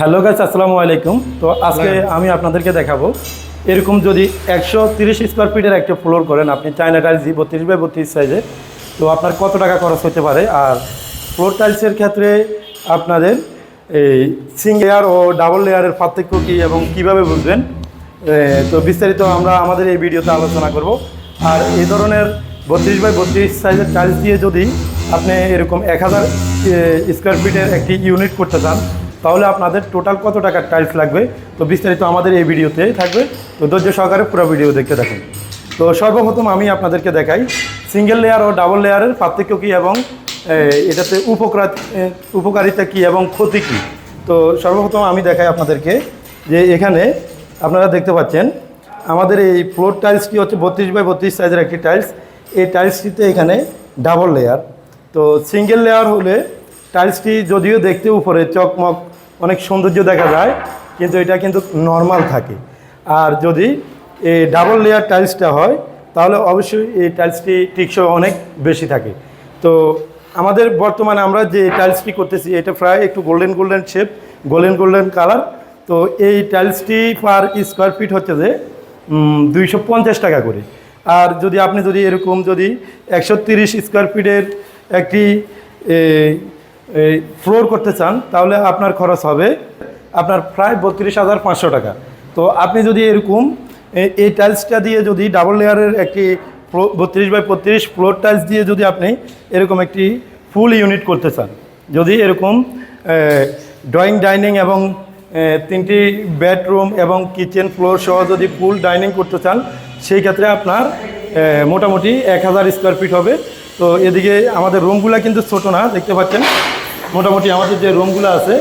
Hello guys আসসালামু আলাইকুম। তো আজকে আমি আপনাদেরকে দেখাবো এরকম যদি একশো তিরিশ স্কোয়ার ফিটের একটা ফ্লোর করেন আপনি চায়না টাইলস জি বত্রিশ বাই বত্রিশ সাইজে তো আপনার কত টাকা খরচ হতে পারে? আর ফ্লোর টাইলসের ক্ষেত্রে আপনাদের এই সিঙ্গেল লেয়ার ও ডাবল লেয়ারের পার্থক্য কী এবং কীভাবে বুঝবেন? তো বিস্তারিত আমরা আমাদের এই ভিডিওতে আলোচনা করব। আর এই ধরনের বত্রিশ বাই বত্রিশ সাইজের টাইলস দিয়ে যদি আপনি এরকম এক হাজার স্কোয়ার ফিটের একটি ইউনিট করতে চান তাহলে আপনাদের টোটাল কত টাকার টাইলস লাগবে? তো বিস্তারিত আমাদের এই ভিডিওতে থাকবে। তো ধৈর্য সহকারে পুরো ভিডিও দেখতে দেখুন তো সর্বপ্রথম আমি আপনাদেরকে দেখাই। সিঙ্গেল লেয়ার ও ডাবল লেয়ারের পার্থক্য কী এবং এটাতে উপকার উপকারিতা কী এবং ক্ষতি কী? তো সর্বপ্রথম আমি দেখাই আপনাদেরকে যে এখানে আপনারা দেখতে পাচ্ছেন, আমাদের এই ফ্লোর টাইলসটি হচ্ছে? বত্রিশ বাই বত্রিশ সাইজের একটি টাইলস এই টাইলসটিতে এখানে ডাবল লেয়ার তো সিঙ্গেল লেয়ার হলে টাইলসটি যদিও দেখতে উপরে চকমক অনেক সৌন্দর্য দেখা যায়, কিন্তু এটা কিন্তু নর্মাল থাকে। আর যদি এই ডাবল লেয়ার টাইলসটা হয়, তাহলে অবশ্যই এই টাইলসটি টিকসই অনেক বেশি থাকে। তো আমাদের বর্তমানে আমরা যে টাইলসটি করতেছি, এটা প্রায় একটু golden golden shape golden golden colour তো এই টাইলসটি পার স্কোয়ার ফিট হচ্ছে যে দুইশো পঞ্চাশ টাকা করে। আর যদি আপনি যদি এরকম যদি একশো স্কোয়ার ফিটের একটি ফ্লোর করতে চান, তাহলে আপনার খরচ হবে আপনার প্রায় বত্রিশ হাজার পাঁচশো টাকা। তো আপনি যদি এরকম এই টাইলসটা দিয়ে যদি ডাবল লেয়ারের একটি বত্রিশ বাই বত্রিশ ফ্লোর টাইলস দিয়ে যদি আপনি এরকম একটি ফুল ইউনিট করতে চান, যদি এরকম ড্রয়িং ডাইনিং এবং তিনটি বেডরুম এবং কিচেন ফ্লোর সহ যদি ফুল ডাইনিং করতে চান, সেই ক্ষেত্রে আপনার মোটামুটি এক হাজার স্কোয়ার ফিট হবে। তো এদিকে আমাদের রুমগুলো কিন্তু ছোটো না, দেখতে পাচ্ছেন? মোটামুটি আমাদের যে রুমগুলো আছে,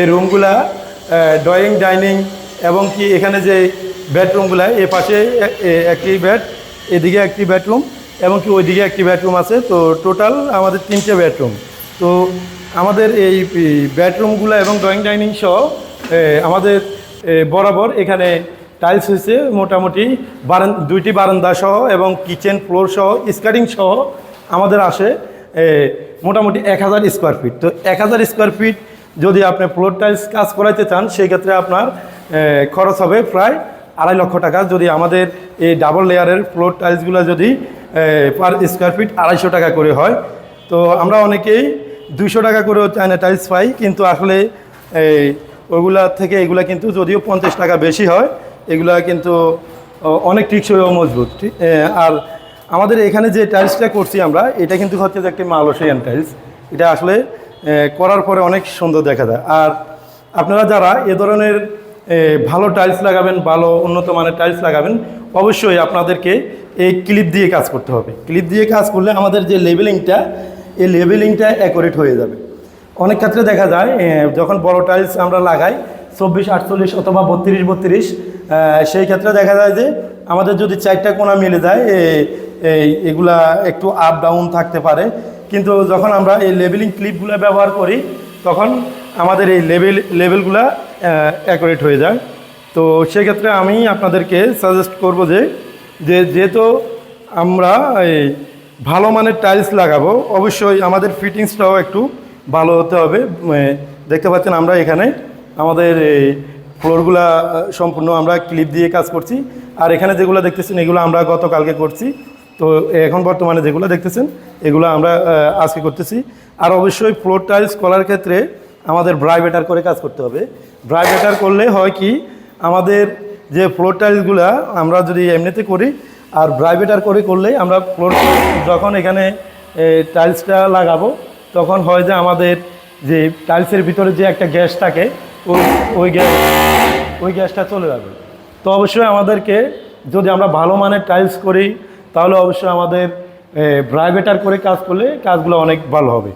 এই রুমগুলা ড্রয়িং, ডাইনিং এবং কি এখানে যে বেডরুমগুলো, এ পাশে একটি বেড, এদিকে একটি বেডরুম এবং কি ওইদিকে একটি বেডরুম আছে। তো টোটাল আমাদের তিনটে বেডরুম। তো আমাদের এই বেডরুমগুলো এবং ড্রয়িং, ডাইনিং সহ আমাদের বরাবর এখানে টাইলস হয়েছে মোটামুটি বারান, দুইটি বারান্দা সহ এবং কিচেন ফ্লোর সহ স্কার্টিং সহ আমাদের আসে। মোটামুটি এক হাজার স্কোয়ার ফিট তো এক হাজার স্কোয়ার ফিট যদি আপনি ফ্লোর টাইলস কাজ করাইতে চান সেই ক্ষেত্রে আপনার খরচ হবে প্রায় আড়াই লক্ষ টাকা। যদি আমাদের এই ডাবল লেয়ারের ফ্লোর টাইলসগুলো যদি পার স্কোয়ার ফিট আড়াইশো টাকা করে হয়। তো আমরা অনেকেই দুশো টাকা করেও চায়না টাইলস পাই, কিন্তু আসলে এই ওইগুলা থেকে এগুলা কিন্তু যদিও পঞ্চাশ টাকা বেশি হয়, এগুলা কিন্তু অনেক টিকসই ও মজবুত আর আমাদের এখানে যে টাইলসটা করছি আমরা, এটা কিন্তু হচ্ছে যে একটি মালয়েশিয়ান টাইলস এটা আসলে করার পরে অনেক সুন্দর দেখা যায়। আর আপনারা যারা এ ধরনের ভালো টাইলস লাগাবেন, ভালো উন্নত মানের টাইলস লাগাবেন, অবশ্যই আপনাদেরকে এই ক্লিপ দিয়ে কাজ করতে হবে। ক্লিপ দিয়ে কাজ করলে আমাদের যে লেবেলিংটা এই লেবেলিংটা অ্যাকোরেট হয়ে যাবে। অনেক ক্ষেত্রে দেখা যায় যখন বড় টাইলস আমরা লাগাই, চব্বিশ, আটচল্লিশ অথবা বত্রিশ বত্রিশ সেই ক্ষেত্রে দেখা যায় যে আমাদের যদি চারটা কোনা মিলে যায় এই, এগুলা একটু আপ ডাউন থাকতে পারে। কিন্তু যখন আমরা এই লেবেলিং ক্লিপগুলো ব্যবহার করি, তখন আমাদের এই লেভেল লেভেলগুলা অ্যাকুরেট হয়ে যায়। তো সেক্ষেত্রে আমি আপনাদেরকে সাজেস্ট করব যে যে, যেহেতু আমরা এই ভালো মানের টাইলস লাগাবো, অবশ্যই আমাদের ফিটিংসটাও একটু ভালো হতে হবে। দেখতে পাচ্ছেন আমরা এখানে আমাদের এই ফ্লোরগুলা সম্পূর্ণ আমরা ক্লিপ দিয়ে কাজ করছি। আর এখানে যেগুলো দেখতেছেন, এগুলো আমরা গতকালকে করছি। তো এখন বর্তমানে যেগুলো দেখতেছেন, এগুলো আমরা আজকে করতেছি। আর অবশ্যই ফ্লোর টাইলস করার ক্ষেত্রে আমাদের ব্রাইবেটার করে কাজ করতে হবে। ব্রাইবেটার করলে হয় কি, আমাদের যে ফ্লোর টাইলসগুলো আমরা যদি এমনিতে করি, আর ব্রাইবেটার করে করলে আমরা ফ্লোর যখন এখানে টাইলসটা লাগাবো, তখন হয় যে আমাদের যে টাইলসের ভিতরে যে একটা গ্যাস থাকে, ওই ওই গ্যাস, ওই গ্যাসটা চলে যাবে। তো অবশ্যই আমাদেরকে যদি আমরা ভালো মানের টাইলস করি তাহলে অবশ্যই আমাদের ব্রাইবেটার করে কাজ করলে কাজগুলো অনেক ভালো হবে।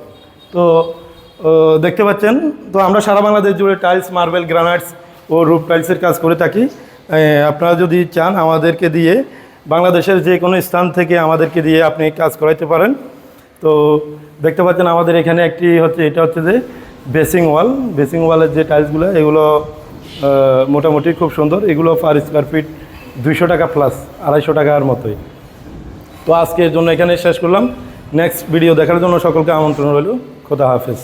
তো দেখতে পাচ্ছেন, তো আমরা সারা বাংলাদেশ জুড়ে টাইলস মার্বেল গ্রানাইটস ও রুফ টাইলসের কাজ করে থাকি। আপনারা যদি চান আমাদেরকে দিয়ে, বাংলাদেশের যে কোনো স্থান থেকে আমাদেরকে দিয়ে আপনি কাজ করাইতে পারেন। তো, দেখতে পাচ্ছেন আমাদের এখানে একটি হচ্ছে, এটা হচ্ছে যে বেসিং ওয়াল। বেসিং ওয়ালের যে টাইলসগুলো এগুলো মোটামুটি খুব সুন্দর। এগুলো পার স্কোয়ার ফিট দুইশো টাকা প্লাস আড়াইশো টাকার মতোই। তো আজকের জন্য এখানে শেষ করলাম। নেক্সট ভিডিও দেখার জন্য সকলকে আমন্ত্রণ রইল। খোদা হাফেজ।